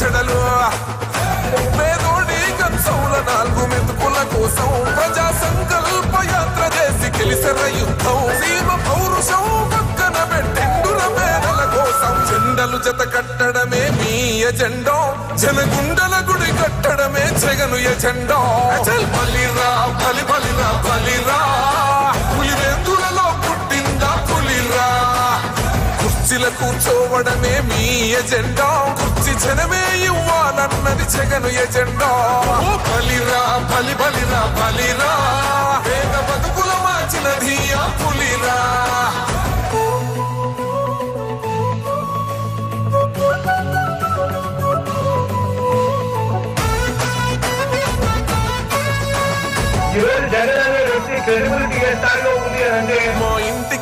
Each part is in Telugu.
చెడలు. పేదోడి కంచౌల నాలుగు మెతుకుల కోసం ప్రజా సంకల్ప యాత్ర చేసి గెలిసిన యుద్ధం సీమ పౌరుషం పక్కన పెట్టెండుల పేదల కోసం జెండలు జత కట్టడమే మీ ఎజెండో. జనగుండల గుడి కట్టడమే జగను ఎజెండో. అచల్ బలిరా బలి బలిరా బలిరా. కుర్చీల కూర్చోవడమే మీ ఎజెండా. కుర్చీ జనమే ఇవ్వాలన్నది జగను ఎజెండా. ఓ బలిరా బలి బలిరా బలిరా. వేగ బతుకుల మార్చినది ఆ పులిరా. ఈరోజు జగన్ అనే కనుమృతి చేస్తారు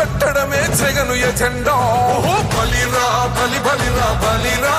కట్టడమే జగను ఎజెండా బలిరా బలి బలిరా బలిరా.